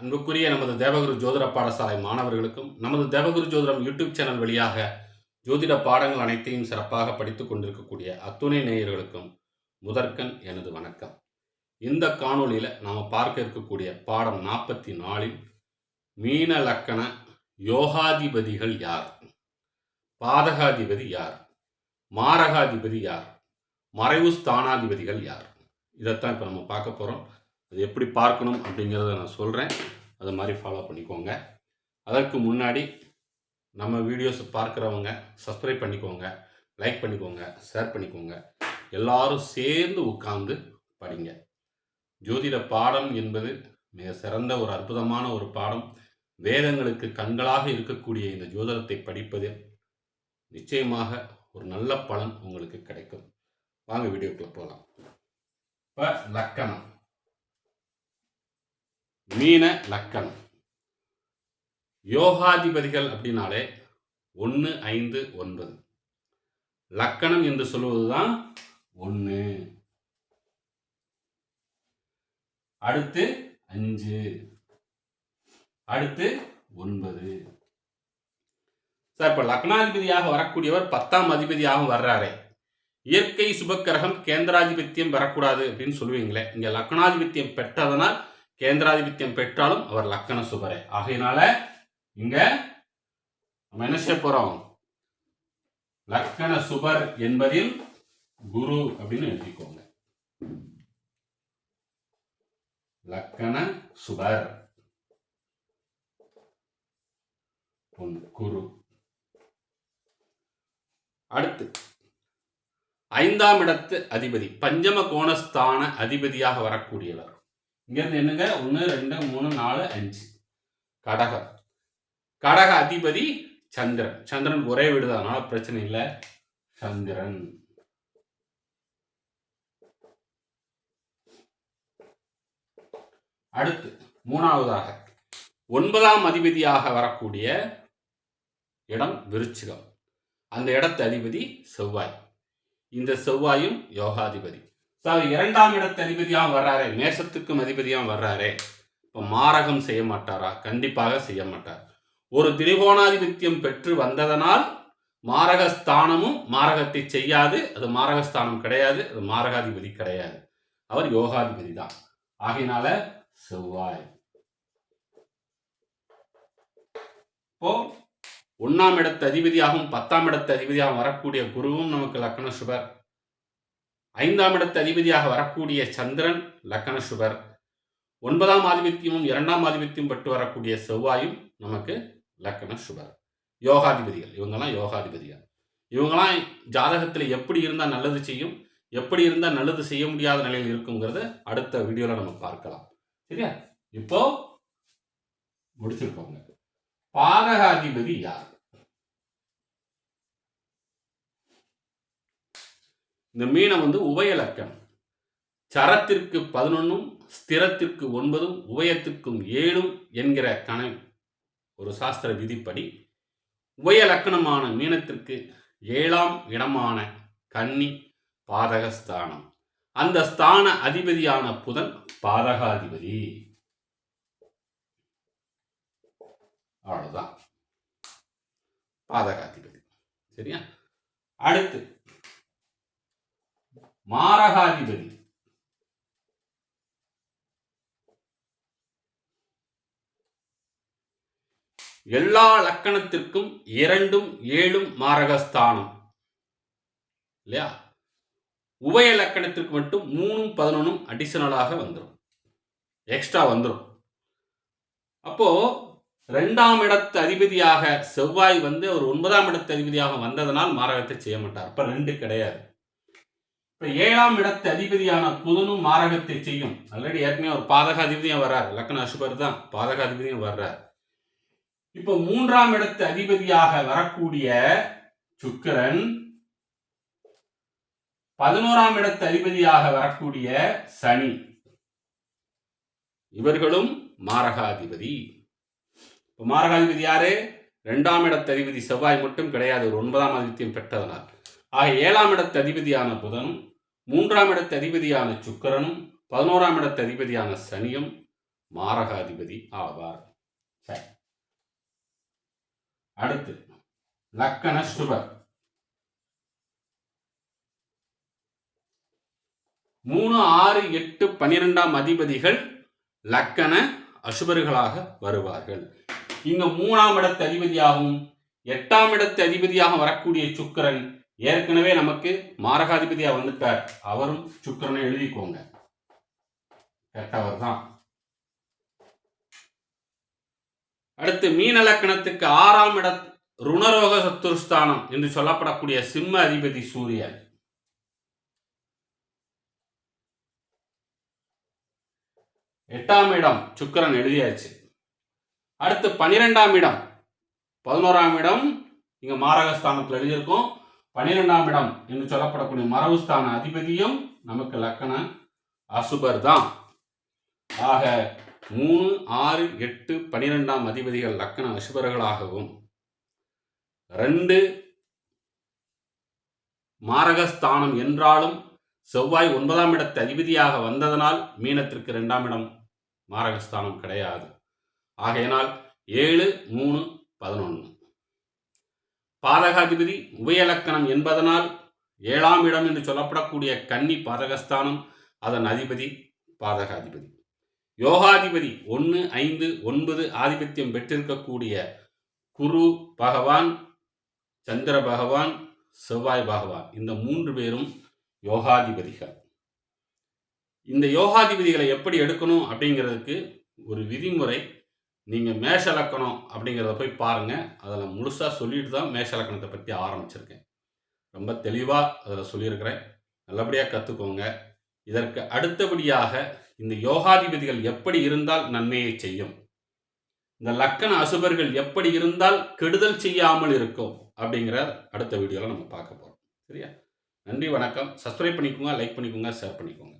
அன்புக்குரிய நமது தேவகுரு ஜோதிட பாடசாலை மாணவர்களுக்கும் நமது தேவகுரு ஜோதிடம் யூடியூப் சேனல் வழியாக ஜோதிட பாடங்கள் அனைத்தையும் சிறப்பாக படித்து கொண்டிருக்கக்கூடிய அத்துணை நேயர்களுக்கும் முதற்கண் எனது வணக்கம். இந்த காணொளியில் நாம் பார்க்க இருக்கக்கூடிய பாடம் நாற்பத்தி நாலில் மீன லக்கண யோகாதிபதிகள் யார்? பாதகாதிபதி யார்? மாரகாதிபதி யார்? மறைவு ஸ்தானாதிபதிகள் யார்? இதைத்தான் இப்போ நம்ம பார்க்க போகிறோம் அது எப்படி பார்க்கணும் அப்படிங்கிறத நான் சொல்கிறேன் அது மாதிரி ஃபாலோ பண்ணிக்கோங்க. அதற்கு முன்னாடி நம்ம வீடியோஸ் பார்க்குறவங்க சப்ஸ்கிரைப் பண்ணிக்கோங்க லைக் பண்ணிக்கோங்க ஷேர் பண்ணிக்கோங்க. எல்லாரும் சேர்ந்து உட்கார்ந்து படிங்க. ஜோதிட பாடம் என்பது மிக சிறந்த ஒரு அற்புதமான ஒரு பாடம். வேதங்களுக்கு கண்களாக இருக்கக்கூடிய இந்த ஜோதிடத்தை படிப்பதில் நிச்சயமாக ஒரு நல்ல பலன் உங்களுக்கு கிடைக்கும். வாங்க வீடியோக்குள்ளே போகலாம் இப்போ லக்கணம். மீன லக்கணம். யோகாதிபதிகள் அப்படின்னாலே ஒன்று ஐந்து ஒன்பது. லக்கணம் என்று சொல்வதுதான் ஒன்று அடுத்து அஞ்சு. அடுத்து ஒன்பது. சார் இப்போ லக்னாதிபதியாக வரக்கூடியவர் பத்தாம் அதிபதியாகவும் வர்றாரே. இயற்கை சுபக்கிரகம் கேந்திராதிபத்தியம் பெறக்கூடாது அப்படின்னு சொல்லுவீங்களே. இங்க லக்னாதிபத்தியம் பெற்றதனால் கேந்திராதிபத்தியம் பெற்றாலும் அவர் லக்கண சுபரே. ஆகையினால இங்க நம்ம என்ன செய்ய போறோம்? லக்கண சுபர் என்பதில் குரு அப்படின்னு எழுதிக்கோங்க. லக்கண சுபர். ஒன்று குரு. அடுத்து ஐந்தாம் இடத்து அதிபதி. பஞ்சம கோணஸ்தான அதிபதியாக வரக்கூடியவர். இங்கேருந்து என்னங்க? ஒன்று ரெண்டு மூணு நாலு அஞ்சு. கடகம் கடக அதிபதி சந்திரன். சந்திரன் ஒரே வீடு அதனால பிரச்சனை இல்லை. சந்திரன். அடுத்து மூணாவதாக. ஒன்பதாம் அதிபதியாக வரக்கூடிய இடம் விருச்சிகம். அந்த இடத்து அதிபதி செவ்வாய். இந்த செவ்வாயும் யோகாதிபதி. சார் இரண்டாம் இடத்து அதிபதியாக வர்றாரே. மேசத்துக்கும் அதிபதியாக வர்றாரே. இப்போ மாரகம் செய்ய மாட்டாரா? கண்டிப்பாக செய்ய மாட்டார். ஒரு திரிகோணாதிபத்தியம் பெற்று வந்ததனால் மாரகஸ்தானமும் மாரகத்தை செய்யாது. அது மாரகஸ்தானம் கிடையாது அது மாரகாதிபதி கிடையாது. அவர் யோகாதிபதி தான். ஆகினால செவ்வாய். இப்போ ஒன்னாம் இடத்து அதிபதியாகவும் பத்தாம் இடத்து அதிபதியாகவும் வரக்கூடிய குருவும் நமக்கு லக்ன சுபர். ஐந்தாம் இடத்து அதிபதியாக வரக்கூடிய சந்திரன் லக்கண சுபர். ஒன்பதாம் ஆதிபத்தியமும் இரண்டாம் ஆதிபத்தியம் பட்டு வரக்கூடிய செவ்வாயும் நமக்கு லக்கண சுபர். யோகாதிபதிகள். இவங்கெல்லாம் யோகாதிபதிகள். இவங்கெல்லாம் ஜாதகத்தில் எப்படி இருந்தால் நல்லது செய்யும் எப்படி இருந்தால் நல்லது செய்ய முடியாத நிலையில் இருக்குங்கிறத அடுத்த வீடியோவில் நம்ம பார்க்கலாம். சரியா? இப்போ முடிச்சிருக்கோங்க பாதகாதிபதி யார்? இந்த மீனம் வந்து உபயலக்கணம். சரத்திற்கு பதினொன்றும் ஸ்திரத்திற்கு ஒன்பதும் உபயத்திற்கும் ஏழும் என்கிற கண ஒரு சாஸ்திர விதிப்படி உபயலக்கணமான மீனத்திற்கு ஏழாம் இடமான கன்னி பாதகஸ்தானம். அந்த ஸ்தான அதிபதியான புதன் பாதகாதிபதி. அவ்வளோதான் பாதகாதிபதி. சரியா? அடுத்து மாரகாதிபதி. எல்லா லக்கணத்திற்கும் இரண்டும் ஏழும் மாரகஸ்தானம். இல்லையா? உபய லக்கணத்திற்கு மட்டும் மூணும் பதினொன்னும் அடிஷனலாக வந்துடும் எக்ஸ்ட்ரா வந்துடும் அப்போ ரெண்டாம் இடத்து அதிபதியாக செவ்வாய் வந்து ஒரு ஒன்பதாம் இடத்து அதிபதியாக வந்ததனால் மாரகத்தை செய்ய மாட்டார். அப்போ ரெண்டு கிடையாது. இப்போ ஏழாம் இடத்து அதிபதியான புதனும் மாரகத்தை செய்யும். ஆல்ரெடி ஏற்கனவே ஒரு பாதக அதிபதியும் வர்றார். லக்ன அசுபர் தான் பாதக அதிபதியும் வர்றார். இப்போ மூன்றாம் இடத்து அதிபதியாக வரக்கூடிய சுக்கிரன் பதினோராம் இடத்து அதிபதியாக வரக்கூடிய சனி. இவர்களும் மாரகாதிபதி. இப்போ மாரகாதிபதி யாரு? ரெண்டாம் இடத்து அதிபதி செவ்வாய் மட்டும் கிடையாது. ஒரு ஒன்பதாம் அதிபத்தியம் பெற்றதனால் ஆக ஏழாம் இடத்து அதிபதியான புதன் மூன்றாம் இடத்து அதிபதியான சுக்கரனும் பதினோராம் இடத்து அதிபதியான சனியும் மாரகாதிபதி ஆவார். சரி. அடுத்து லக்கண சுபர் மூணு ஆறு எட்டு பன்னிரெண்டாம் அதிபதிகள் லக்கண அசுபர்களாக வருவார்கள். இங்க மூணாம் இடத்து அதிபதியாகவும் எட்டாம் இடத்து அதிபதியாக வரக்கூடிய சுக்கிரன் ஏற்கனவே நமக்கு மாரகாதிபதியா வந்துட்டார் அவரும் சுக்கிரனை எழுதிக்கோங்க. கெட்டவர் தான் அடுத்து மீன லக்கணத்துக்கு ஆறாம் இட ருணரோக சத்துருஸ்தானம் என்று சொல்லப்படக்கூடிய சிம்ம அதிபதி சூரியன். எட்டாம் இடம் சுக்கரன் எழுதியாச்சு. அடுத்து பன்னிரெண்டாம் இடம். பதினோராம் இடம் இங்க மாரகஸ்தானத்தில் எழுதியிருக்கோம். பன்னிரெண்டாம் இடம் என்று சொல்லப்படக்கூடிய மரபுஸ்தான அதிபதியும் நமக்கு லக்கண அசுபர் தான். ஆக மூணு ஆறு எட்டு பனிரெண்டாம் அதிபதிகள் லக்கண அசுபர்களாகவும் ரெண்டு மாரகஸ்தானம் என்றாலும் செவ்வாய் ஒன்பதாம் இடத்து அதிபதியாக வந்ததனால் மீனத்திற்கு இரண்டாம் இடம் மாரகஸ்தானம் கிடையாது. ஆகையினால் ஏழு மூணு பதினொன்று. பாதகாதிபதி உபயலக்கணம் என்பதனால் ஏழாம் இடம் என்று சொல்லப்படக்கூடிய கன்னி பாதகஸ்தானம் அதன் அதிபதி பாதகாதிபதி. யோகாதிபதி ஒன்று ஐந்து ஒன்பது ஆதிபத்தியம் பெற்றிருக்கக்கூடிய குரு பகவான் சந்திர பகவான் செவ்வாய் பகவான் இந்த மூன்று பேரும் யோகாதிபதிகள். இந்த யோகாதிபதிகளை எப்படி எடுக்கணும் அப்படிங்கிறதுக்கு ஒரு விதிமுறை நீங்கள் மேஷ லக்கணம் அப்படிங்கிறத போய் பாருங்கள் அதில் முழுசாக சொல்லிட்டு தான் மேஷ லக்கணத்தை பற்றி ஆரம்பிச்சிருக்கேன். ரொம்ப தெளிவாக அதில் சொல்லியிருக்கிறேன். நல்லபடியாக கற்றுக்கோங்க இதற்கு அடுத்தபடியாக இந்த யோகாதிபதிகள் எப்படி இருந்தால் நன்மையை செய்யும். இந்த லக்கண அசுபர்கள் எப்படி இருந்தால் கெடுதல் செய்யாமல் இருக்கும் அப்படிங்கிற அடுத்த வீடியோவில் நம்ம பார்க்க போகிறோம் சரியா? நன்றி வணக்கம். சப்ஸ்கிரைப் பண்ணிக்கோங்க லைக் பண்ணிக்கோங்க ஷேர் பண்ணிக்கோங்க.